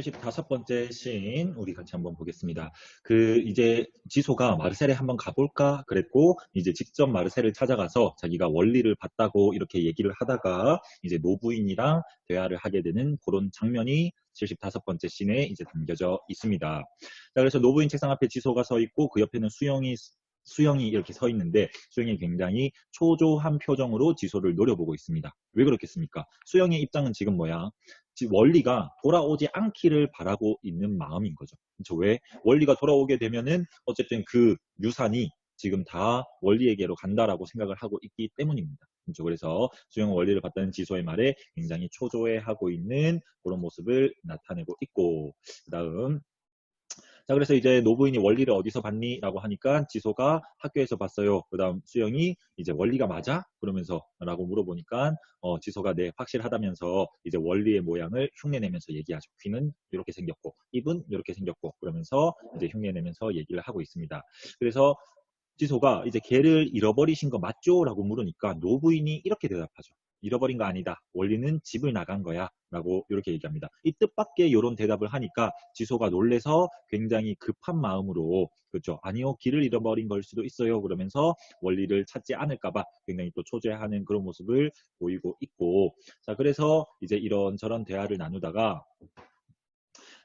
75번째 씬 우리 같이 한번 보겠습니다. 그 이제 지소가 마르셀에 한번 가볼까 그랬고 이제 직접 마르셀을 찾아가서 자기가 원리를 봤다고 이렇게 얘기를 하다가 이제 노부인이랑 대화를 하게 되는 그런 장면이 75번째 씬에 이제 담겨져 있습니다. 자, 그래서 노부인 책상 앞에 지소가 서 있고 그 옆에는 수영이 수영이 이렇게 서 있는데 수영이 굉장히 초조한 표정으로 지소를 노려보고 있습니다. 왜 그렇겠습니까? 수영의 입장은 지금 뭐야? 원리가 돌아오지 않기를 바라고 있는 마음인 거죠. 그렇죠? 왜? 원리가 돌아오게 되면은 어쨌든 그 유산이 지금 다 원리에게로 간다라고 생각을 하고 있기 때문입니다. 그렇죠? 그래서 수영 원리를 봤다는 지소의 말에 굉장히 초조해하고 있는 그런 모습을 나타내고 있고 그 다음 자, 그래서 이제 노부인이 원리를 어디서 봤니? 라고 하니까 지소가 학교에서 봤어요. 그 다음 수영이 이제 원리가 맞아? 그러면서 라고 물어보니까 어, 지소가 네, 확실하다면서 이제 원리의 모양을 흉내내면서 얘기하죠. 귀는 이렇게 생겼고, 입은 이렇게 생겼고, 그러면서 이제 흉내내면서 얘기를 하고 있습니다. 그래서 지소가 이제 개를 잃어버리신 거 맞죠? 라고 물으니까 노부인이 이렇게 대답하죠. 잃어버린 거 아니다. 원리는 집을 나간 거야. 라고 이렇게 얘기합니다. 이 뜻밖의 이런 대답을 하니까 지소가 놀래서 굉장히 급한 마음으로 그렇죠. 아니요. 길을 잃어버린 걸 수도 있어요. 그러면서 원리를 찾지 않을까 봐 굉장히 또 초조해하는 그런 모습을 보이고 있고 자 그래서 이제 이런저런 대화를 나누다가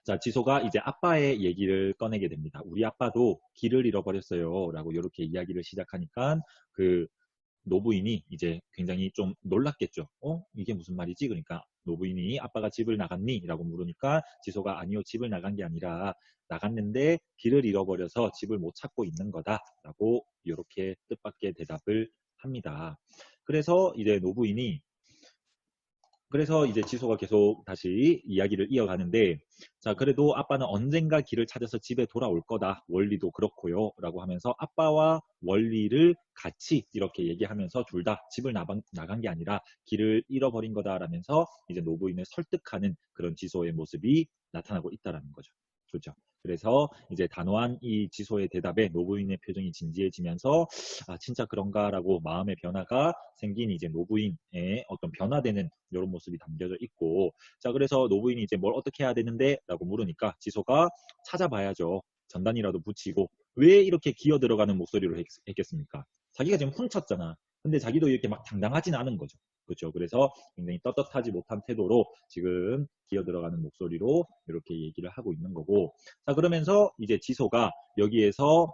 자, 지소가 이제 아빠의 얘기를 꺼내게 됩니다. 우리 아빠도 길을 잃어버렸어요. 라고 이렇게 이야기를 시작하니까 그 노부인이 이제 굉장히 좀 놀랐겠죠. 어? 이게 무슨 말이지? 그러니까 노부인이 아빠가 집을 나갔니? 라고 물으니까 지소가 아니요, 집을 나간 게 아니라 나갔는데 길을 잃어버려서 집을 못 찾고 있는 거다. 라고 이렇게 뜻밖의 대답을 합니다. 그래서 이제 노부인이 그래서 이제 지소가 계속 다시 이야기를 이어가는데 자 그래도 아빠는 언젠가 길을 찾아서 집에 돌아올 거다 원리도 그렇고요 라고 하면서 아빠와 원리를 같이 이렇게 얘기하면서 둘 다 집을 나간, 나간 게 아니라 길을 잃어버린 거다라면서 이제 노부인을 설득하는 그런 지소의 모습이 나타나고 있다라는 거죠. 좋죠. 그래서 이제 단호한 이 지소의 대답에 노부인의 표정이 진지해지면서 아 진짜 그런가라고 마음의 변화가 생긴 이제 노부인의 어떤 변화되는 이런 모습이 담겨져 있고 자 그래서 노부인이 이제 뭘 어떻게 해야 되는데? 라고 물으니까 지소가 찾아봐야죠. 전단이라도 붙이고 왜 이렇게 기어 들어가는 목소리로 했, 했겠습니까? 자기가 지금 훔쳤잖아. 근데 자기도 이렇게 막 당당하진 않은 거죠 그렇죠. 그래서 굉장히 떳떳하지 못한 태도로 지금 기어 들어가는 목소리로 이렇게 얘기를 하고 있는 거고 자 그러면서 이제 지소가 여기에서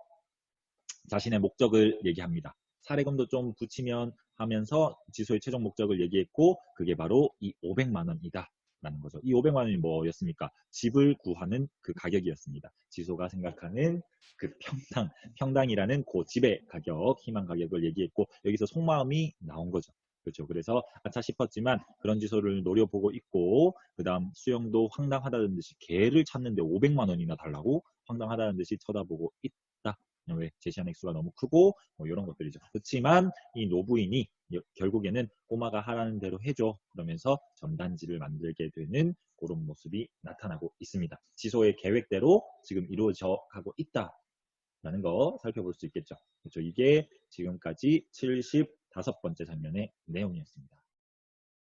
자신의 목적을 얘기합니다. 사례금도 좀 붙이면 하면서 지소의 최종 목적을 얘기했고 그게 바로 이 500만 원이다. 라는 거죠. 이 500만 원이 뭐였습니까? 집을 구하는 그 가격이었습니다. 지소가 생각하는 그 평당, 평당이라는 그 집의 가격, 희망 가격을 얘기했고 여기서 속마음이 나온 거죠. 그렇죠. 그래서 아차 싶었지만 그런 지소를 노려보고 있고 그 다음 수영도 황당하다는 듯이 개를 찾는데 500만 원이나 달라고 황당하다는 듯이 쳐다보고 있다. 왜 제시한 액수가 너무 크고 뭐 이런 것들이죠. 그렇지만 이 노부인이 결국에는 꼬마가 하라는 대로 해줘 그러면서 전단지를 만들게 되는 그런 모습이 나타나고 있습니다. 지소의 계획대로 지금 이루어져 가고 있다라는 거 살펴볼 수 있겠죠. 그렇죠. 이게 지금까지 70 다섯 번째 장면의 내용이었습니다.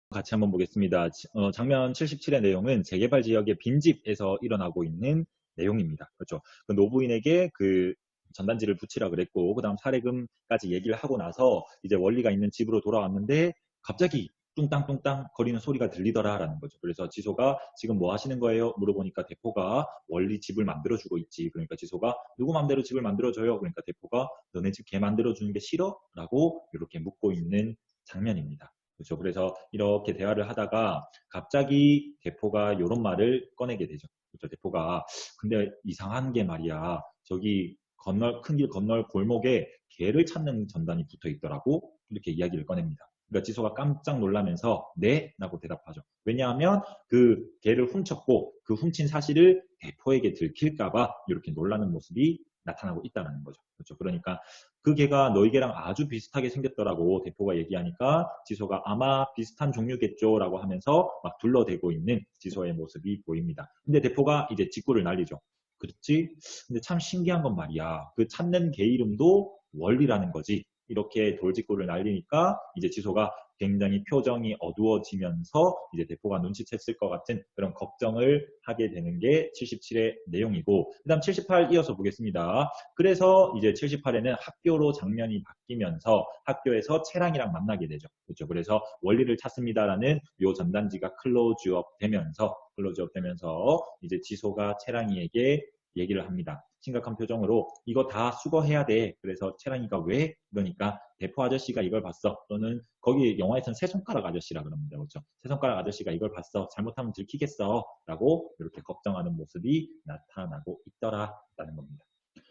같이 한번 보겠습니다. 어, 장면 77의 내용은 재개발 지역의 빈집에서 일어나고 있는 내용입니다. 그렇죠. 그 노부인에게 그 전단지를 붙이라 그랬고 그 다음 사례금까지 얘기를 하고 나서 이제 원리가 있는 집으로 돌아왔는데 갑자기 뚱땅뚱땅 거리는 소리가 들리더라라는 거죠. 그래서 지소가 지금 뭐 하시는 거예요? 물어보니까 대포가 원리 집을 만들어주고 있지. 그러니까 지소가 누구 맘대로 집을 만들어줘요? 그러니까 대포가 너네 집 개 만들어주는 게 싫어? 라고 이렇게 묻고 있는 장면입니다. 그렇죠. 그래서 이렇게 대화를 하다가 갑자기 대포가 이런 말을 꺼내게 되죠. 그렇죠. 대포가 근데 이상한 게 말이야. 저기 건널 큰 길 건널 골목에 개를 찾는 전단이 붙어 있더라고. 이렇게 이야기를 꺼냅니다. 그러니까 지소가 깜짝 놀라면서 네? 라고 대답하죠. 왜냐하면 그 개를 훔쳤고 그 훔친 사실을 대포에게 들킬까봐 이렇게 놀라는 모습이 나타나고 있다는 거죠. 그렇죠. 그러니까 그 개가 너희 개랑 아주 비슷하게 생겼더라고 대포가 얘기하니까 지소가 아마 비슷한 종류겠죠 라고 하면서 막 둘러대고 있는 지소의 모습이 보입니다. 근데 대포가 이제 직구를 날리죠. 그렇지? 근데 참 신기한 건 말이야. 그 찾는 개 이름도 원리라는 거지. 이렇게 돌직구를 날리니까 이제 지소가 굉장히 표정이 어두워지면서 이제 대포가 눈치챘을 것 같은 그런 걱정을 하게 되는 게 77의 내용이고 그 다음 78 이어서 보겠습니다. 그래서 이제 78에는 학교로 장면이 바뀌면서 학교에서 채랑이랑 만나게 되죠. 그렇죠. 그래서 원리를 찾습니다라는 요 전단지가 클로즈업 되면서 클로즈업 되면서 이제 지소가 채랑이에게 얘기를 합니다. 심각한 표정으로 이거 다 수거해야 돼. 그래서 채랑이가 왜? 그러니까 대포 아저씨가 이걸 봤어. 또는 거기 영화에서는 세 손가락 아저씨라 그럽니다. 그렇죠? 세 손가락 아저씨가 이걸 봤어. 잘못하면 들키겠어. 라고 이렇게 걱정하는 모습이 나타나고 있더라라는 겁니다.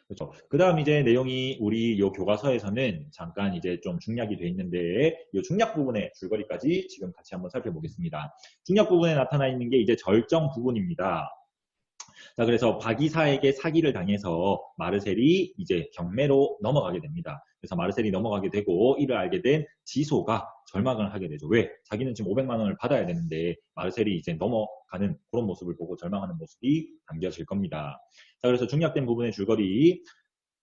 그렇죠. 그 다음 이제 내용이 우리 요 교과서에서는 잠깐 이제 좀 중략이 돼 있는데 이 중략 부분의 줄거리까지 지금 같이 한번 살펴보겠습니다. 중략 부분에 나타나 있는 게 이제 절정 부분입니다. 자, 그래서 박이사에게 사기를 당해서 마르셀이 이제 경매로 넘어가게 됩니다. 그래서 마르셀이 넘어가게 되고 이를 알게 된 지소가 절망을 하게 되죠. 왜? 자기는 지금 500만 원을 받아야 되는데 마르셀이 이제 넘어가는 그런 모습을 보고 절망하는 모습이 담겨질 겁니다. 자, 그래서 중략된 부분의 줄거리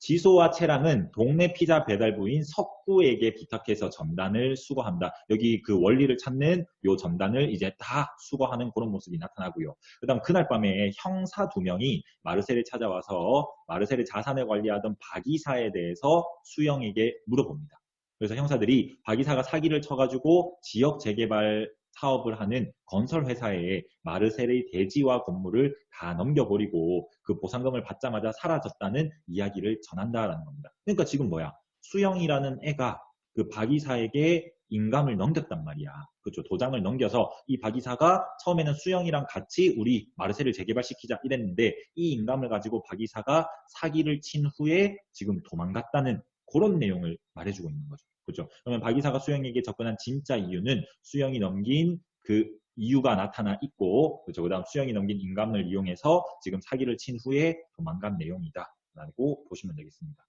지소와 채랑은 동네 피자 배달부인 석구에게 부탁해서 전단을 수거한다. 여기 그 원리를 찾는 요 전단을 이제 다 수거하는 그런 모습이 나타나고요. 그 다음 그날 밤에 형사 두 명이 마르셀을 찾아와서 마르셀의 자산을 관리하던 박이사에 대해서 수영에게 물어봅니다. 그래서 형사들이 박이사가 사기를 쳐가지고 지역 재개발 사업을 하는 건설 회사에 마르셀의 대지와 건물을 다 넘겨버리고 그 보상금을 받자마자 사라졌다는 이야기를 전한다라는 겁니다. 그러니까 지금 뭐야? 수영이라는 애가 그 박이사에게 인감을 넘겼단 말이야. 그렇죠. 도장을 넘겨서 이 박이사가 처음에는 수영이랑 같이 우리 마르셀을 재개발시키자 이랬는데 이 인감을 가지고 박이사가 사기를 친 후에 지금 도망갔다는 그런 내용을 말해주고 있는 거죠. 그렇죠. 그러면 박 이사가 수영에게 접근한 진짜 이유는 수영이 넘긴 그 이유가 나타나 있고, 그렇죠. 그 다음 수영이 넘긴 인감을 이용해서 지금 사기를 친 후에 도망간 내용이다. 라고 보시면 되겠습니다.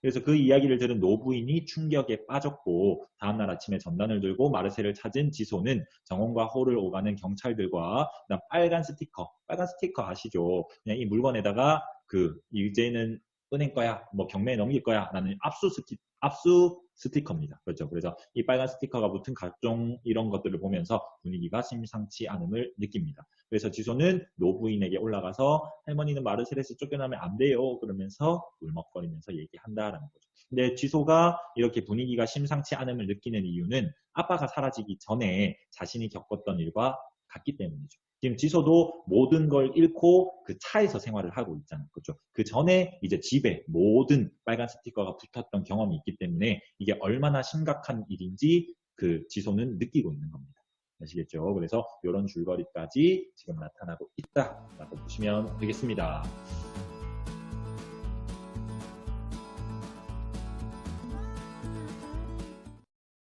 그래서 그 이야기를 들은 노부인이 충격에 빠졌고 다음날 아침에 전단을 들고 마르셀을 찾은 지소는 정원과 홀을 오가는 경찰들과 빨간 스티커, 빨간 스티커 아시죠? 그냥 이 물건에다가 그 이제는 은행 거야, 뭐 경매에 넘길 거야 라는 압수 스티, 압수 스티커입니다. 그렇죠. 그래서 이 빨간 스티커가 붙은 각종 이런 것들을 보면서 분위기가 심상치 않음을 느낍니다. 그래서 지소는 노부인에게 올라가서 할머니는 마르셀에서 쫓겨나면 안 돼요. 그러면서 울먹거리면서 얘기한다라는 거죠. 근데 지소가 이렇게 분위기가 심상치 않음을 느끼는 이유는 아빠가 사라지기 전에 자신이 겪었던 일과 같기 때문이죠. 지금 지소도 모든 걸 잃고 그 차에서 생활을 하고 있잖아요. 그렇죠? 그 전에 이제 집에 모든 빨간 스티커가 붙었던 경험이 있기 때문에 이게 얼마나 심각한 일인지 그 지소는 느끼고 있는 겁니다. 아시겠죠? 그래서 이런 줄거리까지 지금 나타나고 있다라고 보시면 되겠습니다.